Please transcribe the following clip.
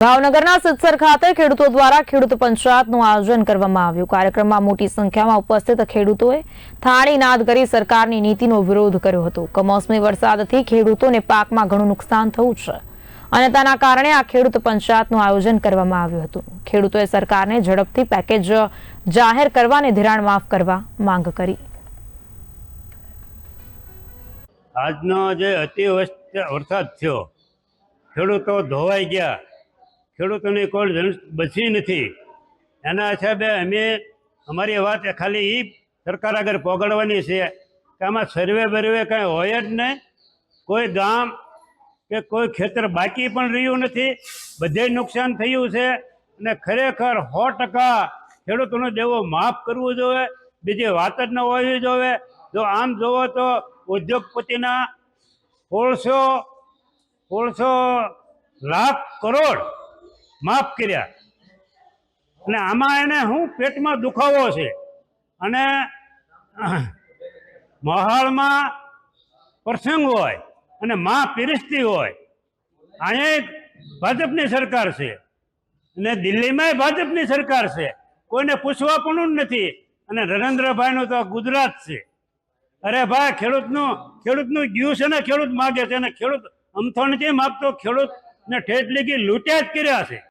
ભાવનગરના સિત્સર ખાતે ખેડૂતો દ્વારા ખેડૂત પંચાયતનું આયોજન કરવામાં આવ્યું. કાર્યક્રમમાં મોટી સંખ્યામાં ઉપસ્થિત ખેડૂતોએ થાળી નાદ કરી સરકારની નીતિનો વિરોધ કર્યો હતો. કમોસમી વરસાદથી ખેડૂતોને પાકમાં ઘણું નુકસાન થયું છે. અને તેના કારણે આ ખેડૂત પંચાયતનું આયોજન કરવામાં આવ્યું હતું. ખેડૂતોએ સરકારને ઝડપથી પેકેજ જાહેર કરવા અને ધિરાણ માફ કરવા માંગ કરી. આજનો જે અતિ વરસાદ થયો, ખેડૂતો ધોવાઈ ગયા. ખેડૂતોની કોઈ બચી નથી. એના હિસાબે અમે અમારી વાત ખાલી એ સરકાર આગળ પોગાડવાની છે કે આમાં સર્વે બર્વે કાંઈ હોય જ નહીં. કોઈ ગામ કે કોઈ ખેતર બાકી પણ રહ્યું નથી. બધે નુકસાન થયું છે અને ખરેખર સો ટકા ખેડૂતોનો દેવો માફ કરવું જોઈએ. બીજી વાત જ ન હોવી જોઈએ. જો આમ જોવો તો ઉદ્યોગપતિના સોળસો સોળસો લાખ કરોડ માફ કર્યા. અને આમાં એને શું પેટમાં દુખાવો છે. અને મહાલમાં પ્રસંગ હોય અને માં પીરસતી હોય અહીંયા ભાજપની સરકાર છે. અને દિલ્હીમાંય ભાજપની સરકાર છે. કોઈને પૂછવા પણ નથી. અને નરેન્દ્રભાઈનું તો ગુજરાત છે. અરે ભાઈ, ખેડૂતનું ખેડૂતનું ગયું છે ને ખેડૂત માગે છે. અને ખેડૂત અમથો નથી માગતો ખેડૂતને ઠેઠ લીધી લૂંટ્યા જ કર્યા છે.